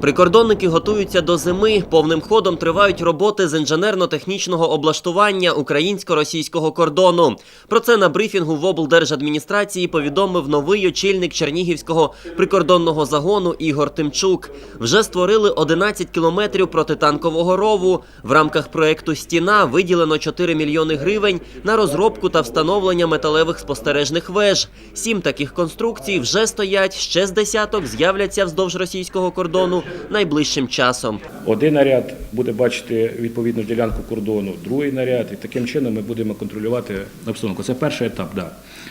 Прикордонники готуються до зими. Повним ходом тривають роботи з інженерно-технічного облаштування українсько-російського кордону. Про це на брифінгу в облдержадміністрації повідомив новий очільник Чернігівського прикордонного загону Ігор Тимчук. Вже створили 11 кілометрів протитанкового рову. В рамках проекту Стіна виділено 4 мільйони гривень на розробку та встановлення металевих спостережних веж. Сім таких конструкцій вже стоять. Ще з десяток з'являться вздовж російського кордону найближчим часом. Один наряд буде бачити відповідну ділянку кордону, другий наряд, і таким чином ми будемо контролювати обстановку. Це перший етап. Да.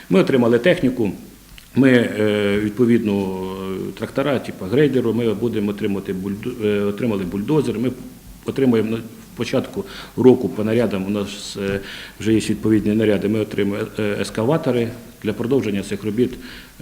Ми отримали техніку. Ми е, відповідно е, трактора, типу грейдеру, ми будемо отримати е, отримали бульдозер. Ми отримаємо початку року по нарядам. У нас вже є відповідні наряди. Ми отримаємо ескаватори для продовження цих робіт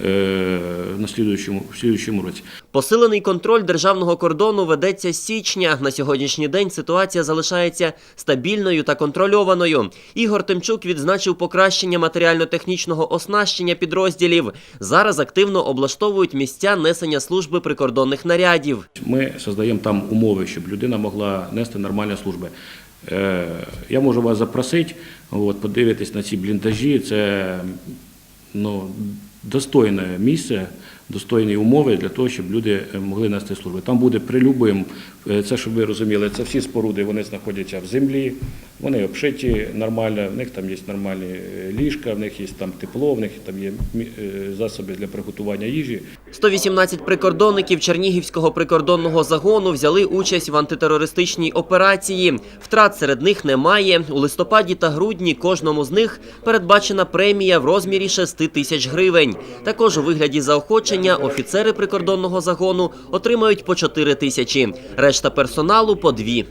е, на слідуючому, в слідуючому році. Посилений контроль державного кордону ведеться з січня. На сьогоднішній день ситуація залишається стабільною та контрольованою. Ігор Тимчук відзначив покращення матеріально-технічного оснащення підрозділів. Зараз активно облаштовують місця несення служби прикордонних нарядів. Ми создаємо там умови, щоб людина могла нести нормальні служби. Е, Я можу вас запросити, от, подивитись на ці бліндажі. Це ну, достойне місце, достойні умови для того, щоб люди е, могли нести службу. Там буде при любим, е, це щоб ви розуміли, це всі споруди, вони знаходяться в землі, вони обшиті нормально, в них там є нормальні е, ліжка, в них є там тепло, в них там є засоби для приготування їжі. 118 прикордонників Чернігівського прикордонного загону взяли участь в антитерористичній операції. Втрат серед них немає. У листопаді та грудні кожному з них передбачена премія в розмірі 6 тисяч гривень. Також у вигляді заохочення офіцери прикордонного загону отримають по 4 тисячі. Решта персоналу по дві.